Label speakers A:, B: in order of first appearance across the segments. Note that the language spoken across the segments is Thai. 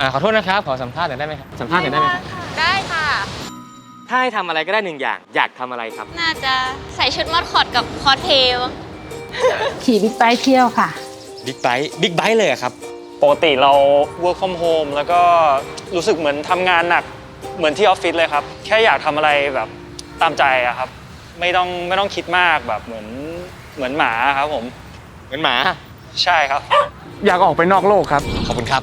A: อ่าขอโทษนะครับ ขอสัมภาษณ์หน่อยได้ไหมครับสัมภาษณ์หน่อยได้ไหมครับ
B: ได้ค่ะ
A: ถ้าให้ทำอะไรก็ได้หนึ่งอย่าง อยากทำอะไรครับ
B: น่าจะใส่ชุดมอดคอตกับคอสเพลย์มั้ง
C: ขี่บิ๊กไบค์เที่ยวค่ะ
A: บิ๊กไบค์บิ๊กไบค์เลยเหรอครับ
D: ปกติเรา work from home แล้วก็รู้สึกเหมือนทำงานหนักเหมือนที่ออฟฟิศเลยครับ แค่อยากทำอะไรแบบตามใจอะครับ ไม่ต้องไม่ต้องคิดมากแบบเหมือนเหมือนหมาครับผม
A: เหมือนหมา
D: ใช่ครับ
E: อยากออกไปนอกโลกครับ
A: ขอบคุณครับ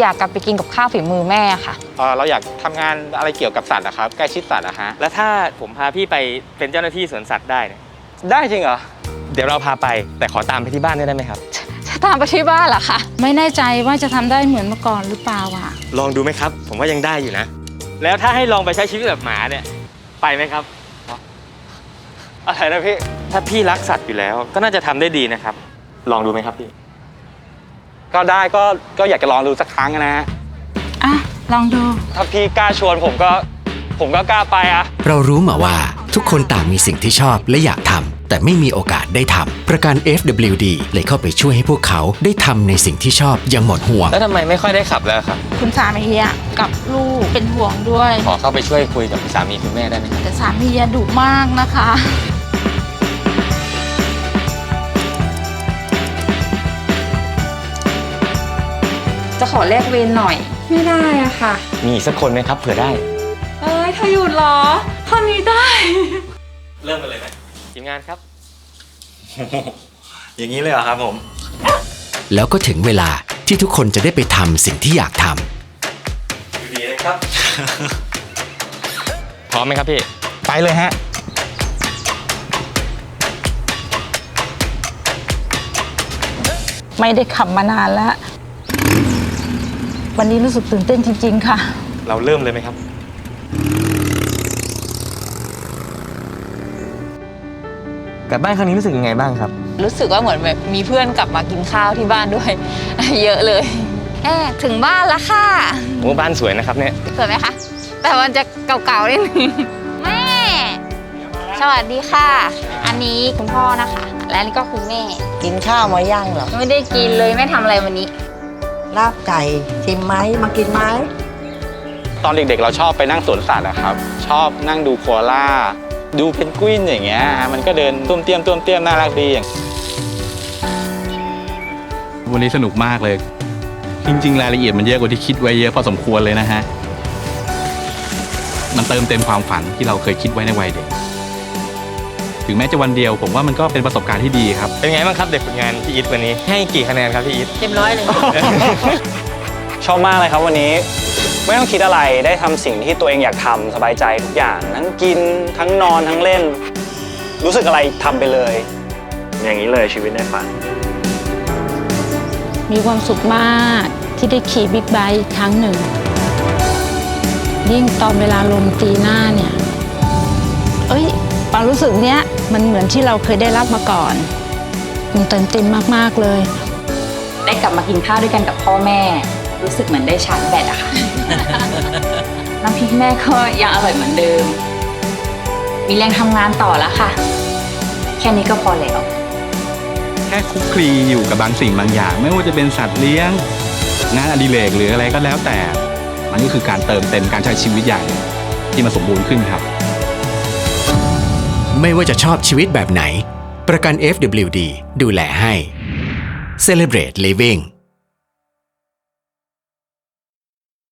F: อยากกลับไปกินกับข้าวฝีมือแม่ค่ะ
E: เอ่อเราอยากทำงานอะไรเกี่ยวกับสัตว์นะครับ ใกล้ชิดสัตว์นะฮะ
A: แล้วถ้าผมพาพี่ไปเป็นเจ้าหน้าที่สวนสัตว์ได้เนี่ย
D: ได้จริงเหรอ
A: เดี๋ยวเราพาไปแต่ขอตามไปที่บ้านได้ไหมครับ
F: จะตามไปที่บ้านเหรอคะ
C: ไม่แน่ใจว่าจะทำได้เหมือนเมื่อก่อนหรือเปล่าอะ
A: ลองดูไหมครับ ผมว่ายังได้อยู่นะ แล้วถ้าให้ลองไปใช้ชีวิตแบบหมาเนี่ยไปไหมครับ
D: อะไรนะพี่
A: ถ้าพี่รักสัตว์อยู่แล้ว ก็น่าจะทำได้ดีนะครับ ลองดูไหมครับพี่
E: ก็ได้ก็ก็อยากจะลองดูสักครั้งนะฮะ
C: อะ ลองดู
D: ถ้าพี่กล้าชวนผมก็ผมก็กล้าไปอะ
G: เรารู้มาว่าทุกคนต่างมีสิ่งที่ชอบและอยากทำแต่ไม่มีโอกาสได้ทำประกัน FWD เลยเข้าไปช่วยให้พวกเขาได้ทำในสิ่งที่ชอบอย่างหมดห่วง
A: แล้วทำไมไม่ค่อยได้ขับแล้วครับ
C: คุณสามีอะกับลูกเป็นห่วงด้วย
A: ขอเข้าไปช่วยคุยกับสามีคุณแม่ได้ไหมครับ
C: แต่สามีอะดุมากนะคะ
F: ขอแลกเวรหน่อย
H: ไม่ได้อะค่ะ
A: มีอีกสักคนไหมครับ เผื่อได้
H: เอ้ยเธอหยุดเหรอทำนี้ได้
A: เริ่มกันเลยไหมทีมงานครับ
D: อย่างนี้เลยเหรอครับผม
G: แล้วก็ถึงเวลาที่ทุกคนจะได้ไปทำสิ่งที่อยากท
D: ดีเลยครับ
A: พร้อมไหมครับพี่
E: ไปเลยฮะ
C: ไม่ได้ขับมานานแล้ว วันนี้รู้สึกตื่นเต้นจริง ๆ ค่ะ
A: เราเริ่มเลยไหมครับ กลับบ้านครั้งนี้รู้สึกยังไงบ้างครับ
F: รู้สึกว่าเหมือนแบบมีเพื่อนกลับมากินข้าวที่บ้านด้วย เยอะเลย
B: แอบถึงบ้านแล้วค่ะ
A: โอ้บ้านสวยนะครับเนี่ย
B: สวยไหมคะแต่มันจะเก่าๆนิดนึงแม่ สวัสดีค่ะ อันนี้คุณพ่อนะคะ และอันนี่ก็คุณแม่
I: กินข้าวมาย่างเหรอ
B: ไม่ได้กินเลยแม่ทำอะไรวันนี้
I: ลาบไก่ชิมไหมมากินไหม
E: ตอนเด็กๆ เราชอบไปนั่งสวนสัตว์นะครับ ชอบนั่งดูโคอาล่า ดูเพนกวินอย่างเงี้ย มันก็เดินตุ้มเตี้ยมตุ้มเตี้ยมน่ารักดีอย่าง
J: วันนี้สนุกมากเลย จริงๆ รายละเอียดมันเยอะกว่าที่คิดไว้เยอะพอสมควรเลยนะฮะ มันเติมเต็มความฝันที่เราเคยคิดไว้ในวัยเด็ก ถึงแม้จะวันเดียว ผมว่ามันก็เป็นประสบการณ์ที่ดีครับ
A: เป็นไงบ้างครับเด็กฝึกงานพี่อีทวันนี้ ให้กี่คะแนนครับพี่อีท
C: เต็มร้อยเลย
D: ชอบมากเลยครับวันนี้ ไม่ต้องคิดอะไรได้ทำสิ่งที่ตัวเองอยากทำสบายใจทุกอย่างทั้งกินทั้งนอนทั้งเล่น รู้สึกอะไรทำไปเลย อย่างนี้เลยชีวิตในฝัน
C: มีความสุขมากที่ได้ขี่บิ๊กไบค์อีกครั้งหนึ่ง ยิ่งตอนเวลาลมตีหน้าเนี่ย เอ้ย ความรู้สึกเนี้ยมันเหมือนที่เราเคยได้รับมาก่อนมันเต็มเต็มมากๆเลย
F: ได้กลับมากินข้าวด้วยกันกับพ่อแม่ รู้สึกเหมือนได้ชาร์จแบตอะค่ะน้ำพริกแม่ก็ยังอร่อยเหมือนเดิม มีแรงทำงานต่อแล้วค่ะ แค่นี้ก็พอแล้ว
J: แค่คลุกคลีอยู่กับบางสิ่งบางอย่าง ไม่ว่าจะเป็นสัตว์เลี้ยง งานอดิเรกหรืออะไรก็แล้วแต่ มันก็คือการเติมเต็มการใช้ชีวิตอย่างหนึ่งที่มันสมบูรณ์ขึ้นครับำ
G: ไม่ว่าจะชอบชีวิตแบบไหน ประกัน FWD ดูแลให้ Celebrate Living